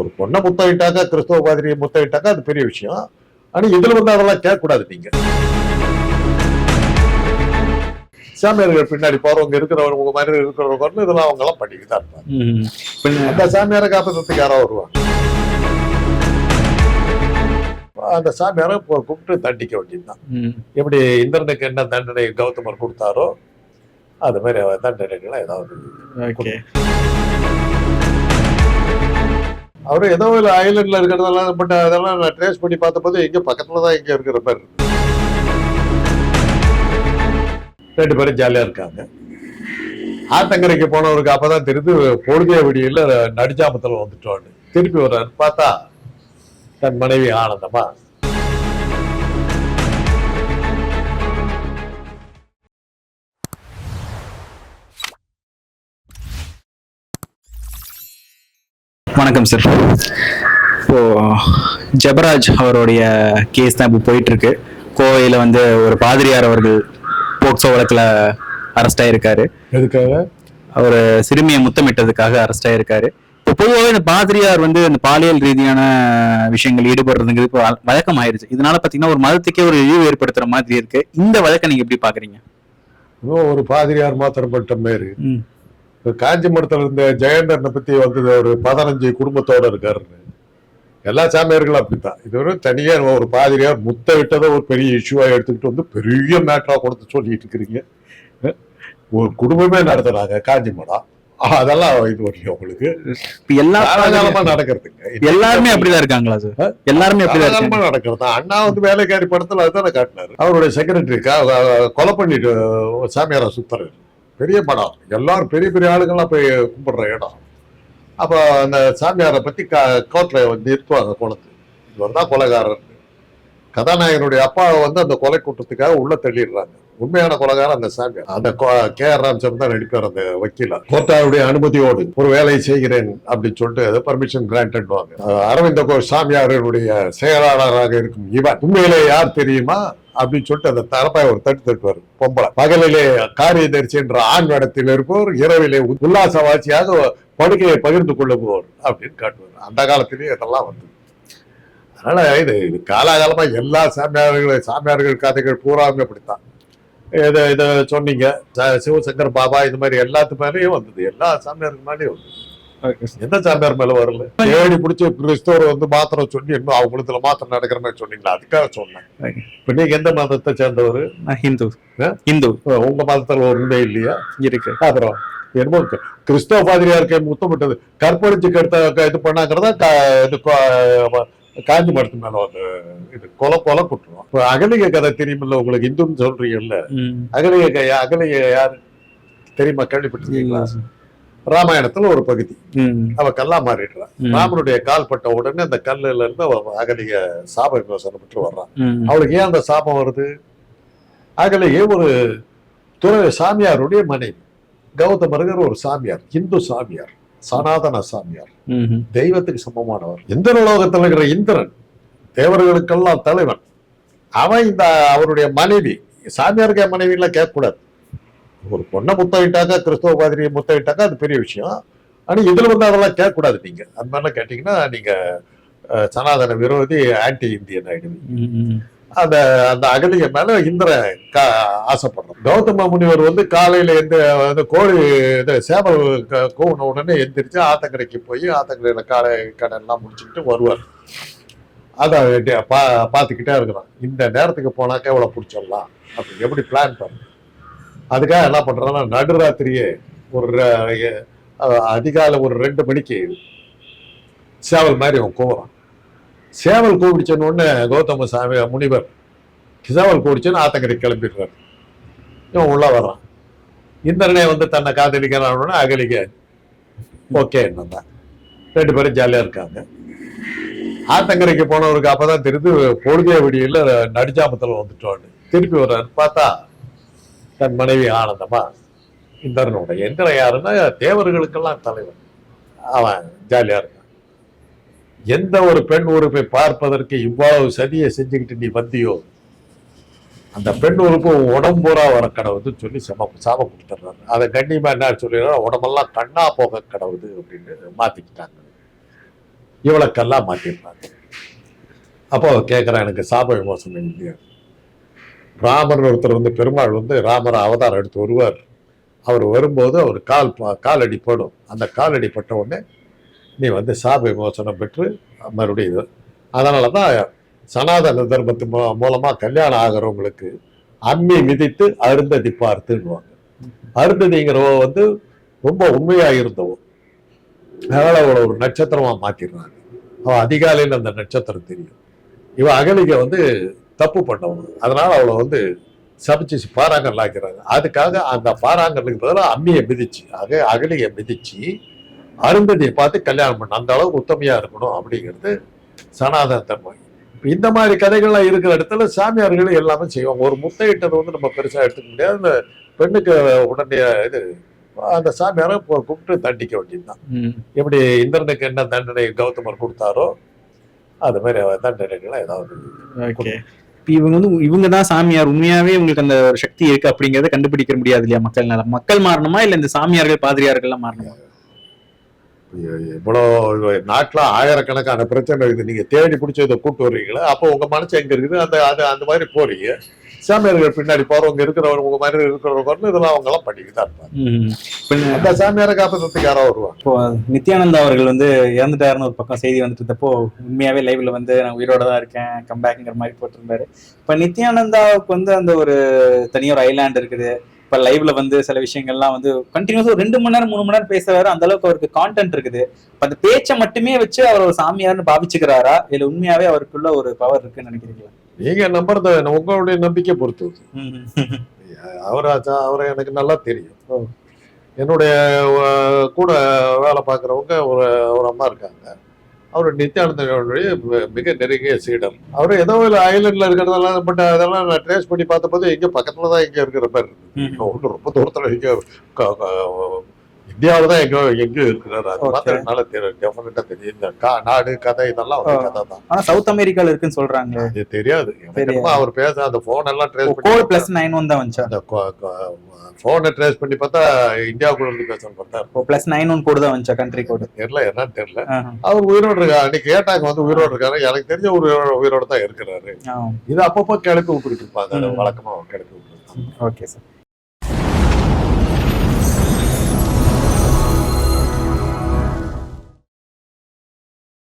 ஒரு பொண்ணை முத்தமிட்டாக்கா கிறிஸ்தவ பாதிரியை முத்தமிட்டாக்கா அது பெரிய விஷயம். ஆனா இதுல வந்து அதெல்லாம் கேட்கக்கூடாது நீங்க. சாமியார்கள் பின்னாடி போறவங்க இருக்கிறவங்க உங்க மாதிரி இருக்கிறவங்க இதெல்லாம் அவங்க எல்லாம் பண்ணிட்டு தான் இருப்பாங்க. அந்த சாமியாரை காப்பாற்றுறதுக்கு யாரோ வருவாங்க. அந்த சாமியாரை கூப்பிட்டு தண்டிக்க வேண்டியதுதான். எப்படி இந்திரனுக்கு என்ன தண்டனை கௌதமர் கொடுத்தாரோ அது மாதிரி தண்டனைகளை ஏதாவது அவர் ஏதோ ஒரு ஐலண்டில் இருக்கிறதெல்லாம் பட் அதெல்லாம் நான் ட்ரேஸ் பண்ணி பார்த்தபோது எங்கே பக்கத்தில் தான் இங்கே இருக்கிற மாதிரி ரெண்டு பேரும் ஜாலியாக இருக்காங்க. ஆத்தங்கரைக்கு போனவருக்கு அப்போ தான் தெரிந்து பொழுதே விடியில் நடிச்சாமத்தில் வந்துட்டோன்னு. திருப்பி வர்றாரு. பார்த்தா தன் மனைவி ஆனந்தமாக வணக்கம் சார் இப்போ ஜெபராஜ் அவருடைய கேஸ் தான் இப்போ போயிட்டு இருக்கு கோவையில் வந்து ஒரு பாதிரியார் அவர்கள் போக்சோ வழக்கில் அரெஸ்ட் ஆயிருக்காரு. எதுக்காக? அவர் சிறுமியை முத்தமிட்டதுக்காக அரெஸ்ட் ஆயிருக்காரு. இப்போ பொதுவாகவே இந்த பாதிரியார் வந்து இந்த பாலியல் ரீதியான விஷயங்கள் ஈடுபடுறதுங்கிறது இப்போ வழ- வழக்கம் ஆயிருச்சு. இதனால பார்த்தீங்கன்னா ஒரு மதத்துக்கே ஒரு இழிவு ஏற்படுத்துற மாதிரி இருக்கு. இந்த வழக்கை நீங்க எப்படி பாக்குறீங்க? ஒரு பாதிரியார் மாத்திரம் பட்ட மாரி காஞ்சி மடத்துல இருந்த ஜெயேந்திரனை பத்தி வந்தது ஒரு பதினஞ்சு குடும்பத்தோட இருக்காருன்னு எல்லா சாமியார்களும் அப்படித்தான். இது ஒரு தனியா ஒரு பாதிரியார் முத்த விட்டதை ஒரு பெரிய இஷ்யூவா எடுத்துக்கிட்டு வந்து பெரிய மேட்டரா கொடுத்து சொல்லிட்டு இருக்கிறீங்க. ஒரு குடும்பமே நடத்துறாங்க காஞ்சி மடம். அதெல்லாம் இது பண்ணி உங்களுக்கு. எல்லா நடக்கிறதுங்க. எல்லாருமே அப்படிதான் இருக்காங்களா சார் எல்லாருமே அப்படிதான் நடக்கிறதா? அண்ணா வந்து வேலைக்காரி படத்துல அதுதானே காட்டினாரு. அவருடைய செக்ரட்டரி கொலை பண்ணிட்டு சாமியாரா சுத்துறாரு. பெரிய படம். எல்லாரும் பெரிய பெரிய ஆளுங்கள்லாம் போய் கும்பிடுற இடம். அப்போ அந்த சாமியாரை பற்றி க கோர்ட்டில் வந்து நிறுத்துவாங்க குளத்து இவர் தான் கொலைகாரர். கதாநாயகனுடைய அப்பாவை வந்து அந்த கொலை கூட்டத்துக்காக உள்ள தள்ளிடுறாங்க. உண்மையான கொலைகாரன் அந்த சாமியார். அந்த கே ஆர் ராம்சர் தான் நடிப்பார் அந்த வக்கீலா கோர்ட்டாவுடைய அனுமதியோடு ஒரு வேலையை செய்கிறேன் அப்படின்னு சொல்லிட்டு பர்மிஷன் கிராண்டட் வாங்க. அரவிந்த கோஷ் சாமியாரனுடைய செயலாளராக இருக்கும் இவன். உண்மையிலே யார் தெரியுமா? அப்படின்னு சொல்லிட்டு அந்த தலப்பாய் ஒரு தட்டு தட்டுவார் பொம்பளை. பகலிலே காரியதரிசி என்ற ஆண் வேடத்தில் இருப்பவர் இரவிலே உல்லாச வாட்சியாக படுக்கையை பகிர்ந்து கொள்ளுபவர் அப்படின்னு காட்டுவார். அந்த காலத்திலேயே இதெல்லாம் வந்து அதனால இது இது காலாகாலமா எல்லா சாமியார்கள் சாமியார்கள் கதைகள் பூராவுமே அப்படித்தான். இதை இதை சொன்னீங்க ச- சிவசங்கர் பாபா இது மாதிரி எல்லாத்து மேலேயும் வந்தது. எல்லா சாமியாருக்கு மேலேயும் வந்தது. எந்த சாமியார் மேல வரல? தேடி பிடிச்ச கிறிஸ்தவர் வந்து மாத்திரம் சொல்லி இன்னும் அவங்களுக்குள்ள மாத்திரம் நடக்கிற மாதிரி சொன்னீங்களா? அதுக்காக சொன்னேன். இப்ப நீங்க எந்த மதத்தை சேர்ந்தவர்? ஹிந்து? ஹிந்து. உங்க மதத்துல ஒரு உண்மை இல்லையா? இருக்கு. அப்புறம் என்னமோ கிறிஸ்தவ பாதிரியாருக்கு முத்தமிட்டது. கற்பழிச்சு கெடுத்த இது பண்ணாங்கிறதா காஞ்சி மரத்து மேல வந்து இது கொலை கொலை குட்டுறோம் இப்ப அகலிக கதை தெரியுமில்ல? உங்களுக்கு இந்துன்னு சொல்றீங்கல்ல. அகலிக அகலிக யாரு? தெரியுமா? கேள்விப்பட்டிருக்கீங்களா? ராமாயணத்துல ஒரு பகுதி. அவ கல்லா மாறிடுறான். ராமனுடைய கால் பட்ட உடனே அந்த கல்லுல இருந்து அவ அகலிக சாப விமோசனம் பெற்று வர்றான். அவளுக்கு ஏன் அந்த சாபம் வருது? அகலிகை ஒரு துறை சாமியாருடைய மனைவி. கௌதமருங்கிற ஒரு சாமியார் இந்து சாமியார் சனாதன சாமியார். தெய்வத்துக்கு சமமானவர். இந்திர லோகத்தில் இருக்கிற இந்திரன் தேவர்களுக்கெல்லாம் தலைவன். அவன் இந்த அவருடைய மனைவி. சாமியாருக்கு மனைவி எல்லாம் கேட்கக்கூடாது. ஒரு பொண்ணை முத்தமிட்டாக்கா கிறிஸ்தவ பாதிரியை முத்தமிட்டாக்கா அது பெரிய விஷயம். ஆனா இதுல வந்து அதெல்லாம் கேட்கக்கூடாது நீங்க. அந்த மாதிரிலாம் கேட்டீங்கன்னா நீங்க அஹ், சனாதன விரோதி ஆன்டி இந்தியன் ஆயிடுவீங்க. ம். அந்த அந்த அகலிய மேல இந்திரன் கா- ஆசைப்படுறான் கௌதம முனிவர் வந்து காலையில எந்த அந்த கோழி இது சேவல் கூவுன உடனே எந்திரிச்சு ஆத்தங்கரைக்கு போய் ஆத்தங்கரையில காலை கடை எல்லாம் முடிச்சுக்கிட்டு வருவார். அதை பா பார்த்துக்கிட்டே இருக்கிறான். இந்த நேரத்துக்கு போனாக்கா எவ்வளோ பிடிச்சிடலாம். அப்படி எப்படி பிளான் பண்ண அதுக்காக என்ன பண்றான்னா நடுராத்திரியே ஒரு ர- அதிகாலை ஒரு ரெண்டு மணிக்கு சேவல் மாதிரி அவன் கூவுறான். சேவல் கூப்பிடுச்சன கௌதம சாமி முனிவர் சேவல் கூப்பிடுச்சுன்னு ஆத்தங்கரை கிளம்பிடுறாரு. இவன் உள்ள வர்றான். இந்திரனே வந்து தன்னை காதலிக்கிறான் அகலிக்க ஓகே என்னதான் ரெண்டு பேரும் ஜாலியாக இருக்காங்க. ஆத்தங்கரைக்கு போனவருக்கு அப்பதான் தெரிந்து பொழுதே விடியில் நடுஜாமத்துல வந்துட்டோன்னு. திருப்பி வர்றாரு. பார்த்தா தன் மனைவி ஆனந்தமா இந்திரனோட இந்திரன் யாருன்னா தேவர்களுக்கெல்லாம் தலைவர். அவன் ஜாலியா இருக்கான். எந்த ஒரு பெண் உறுப்பை பார்ப்பதற்கு இவ்வளவு சதியை செஞ்சுக்கிட்டு நீ வந்தியோ? அந்த பெண் உறுப்பு உன் உடம்பூரா வர கடவுதுன்னு சொல்லி சம சாபம் கொடுத்துட்றாரு. அதை கண்ணியமா என்ன சொல்லிடுறா உடம்பெல்லாம் கண்ணா போக கடவுது அப்படின்னு மாத்திக்கிட்டாங்க. இவளை கல்லா அப்போ கேட்குறான் எனக்கு சாப விமோசனம் இல்லையா ராமர் ஒருத்தர் வந்து பெருமாள் வந்து ராமர் அவதாரம் எடுத்து வருவார். அவர் வரும்போது அவர் கால் காலடி போடும். அந்த காலடி பட்ட உடனே நீ வந்து சாப விமோசனம் பெற்று மறுபடியும் இது. அதனால தான் சனாதன தர்மத்து மூ- மூலமாக கல்யாணம் ஆகிறவங்களுக்கு அம்மி மிதித்து அருந்ததி பார்த்துன்னுவாங்க. அருந்ததிங்கிறவ வந்து ரொம்ப உண்மையாக இருந்தவோ. அதனால் அவளை ஒரு நட்சத்திரமாக மாற்றிடுறாங்க அவள் அதிகாலையில் அந்த நட்சத்திரம் தெரியும். இவன் அகலிகை வந்து தப்பு பண்ணவங்க. அதனால அவளை வந்து சபிச்சு பாறாங்கல் ஆக்கிறாங்க. அதுக்காக அந்த பாறாங்கல்லுக்கு பதிலாக அம்மியை மிதிச்சு அக அகலியை மிதிச்சு அருந்ததியை பார்த்து கல்யாணம் பண்ண அந்த அளவுக்கு உத்தமையா இருக்கணும் அப்படிங்கிறது சனாதன தர்மம் இப்ப இந்த மாதிரி கதைகள்லாம் இருக்கிற இடத்துல சாமியார்கள் எல்லாமே செய்வாங்க. ஒரு முத்தையிட்டதை வந்து நம்ம பெருசா எடுத்துக்க முடியாது. அந்த பெண்ணுக்கு உடனே இது அந்த சாமியாரை கூப்பிட்டு தண்டிக்க வேண்டியதுதான். எப்படி இந்திரனுக்கு என்ன தண்டனை கௌதமர் கொடுத்தாரோ அது மாதிரி தண்டனைகளை ஏதாவது இவங்க வந்து இவங்க தான் சாமியார். உண்மையாவே இவங்களுக்கு அந்த ஒரு சக்தி இருக்கு அப்படிங்கறத கண்டுபிடிக்க முடியாது இல்லையா மக்கள்னால மக்கள் மாறணுமா இல்ல இந்த சாமியார்கள் பாதிரியார்கள்லாம் மாறணுமா? இவ்வளோ நாட்டுல ஆயிரக்கணக்கான பிரச்சனை இருக்குது. நீங்க தேடி பிடிச்சி இதை கூட்டு வர்றீங்களா? அப்போ உங்க மனசு எங்க இருக்குது? அந்த அது அந்த மாதிரி போறீங்க. சாமியார்கள் பின்னாடி போறவங்க இருக்கிறவங்க உங்க மாதிரி இருக்கிறவங்க இதெல்லாம் அவங்க எல்லாம் பண்ணிட்டு தான் இருப்பாங்க. அந்த சாமியாரை காப்பதற்கு யாரோ வருவாங்க. இப்போ நித்யானந்தா அவர்கள் வந்து இறந்துட்டாருன்னு ஒரு பக்கம் செய்தி வந்துட்டு இருந்தப்போ உண்மையாவே லைவ்ல வந்து நான் உயிரோட தான் இருக்கேன் கம்பேக்ங்கிற மாதிரி போட்டிருந்தாரு. இப்ப நித்யானந்தாவுக்கு வந்து அந்த ஒரு தனியார் ஐலாண்ட் இருக்குது. இப்ப லைவ்ல வந்து சில விஷயங்கள்லாம் வந்து கண்டினியூஸா ஒரு ரெண்டு மணி நேரம் மூணு மணி நேரம் பேசுறாரு அந்த அளவுக்கு அவருக்கு கான்டென்ட் இருக்குது. அந்த பேச்சை மட்டுமே வச்சு அவர் ஒரு சாமியார்னு பாவிச்சுக்கிறாரா? இல்ல உண்மையாவே அவருக்குள்ள ஒரு பவர் இருக்குன்னு நினைக்கிறீங்களா? நீங்க நம்புறத உங்களுடைய நம்பிக்கை பொறுத்தது ம். அவரை அவரை எனக்கு நல்லா தெரியும். என்னுடைய கூட வேலை பார்க்குறவங்க ஒரு ஒரு அம்மா இருக்காங்க. அவர் நித்யானந்தனுடைய மிக நெருங்கிய சீடர் அவர் ஏதோ ஒரு ஐலண்ட்ல இருக்கிறதெல்லாம் பட் அதெல்லாம் நான் ட்ரேஸ் பண்ணி பார்த்தபோது எங்க பக்கத்துல தான் இங்க இருக்கிற மாதிரி ரொம்ப தூரத்துல க- இந்தியாவில தான் எங்கோ எங்கேயோ இருக்கிறாரு. அது என்னால தெரியும் டெஃபினட்டா தெரியும் இந்த கா- நாடு கதை இதெல்லாம் ஒரு Oh. கதை தான் ஆனா சவுத் அமெரிக்கால இருக்குன்னு சொல்றாங்க அது தெரியாது. அவர் பேச அந்த போன் எல்லாம் ட்ரேஸ் கோட் பண்ணி பிளஸ் நைன் ஒன் தான் வந்துச்சா? அந்த போனை ட்ரேஸ் பண்ணி பார்த்தா இந்தியாவுக்குள்ள இருந்து பேசணும் பார்த்தா பிளஸ் நைன் ஒன் கோடு தான் வந்துச்சா கண்ட்ரி கோடு தெரியல என்னன்னு தெரியல. அவர் உயிரோடு இருக்கா அன்னைக்கு கேட்டாங்க வந்து உயிரோடு இருக்காரு. எனக்கு தெரிஞ்ச ஒரு உயிரோடு தான் இருக்கிறாரு. இது அப்பப்போ கிளப்பி விட்டுக்கிட்டு இருப்பாங்க. வழக்கமா கிளப்பி விட்டுருப்பாங்க ஓகே சார்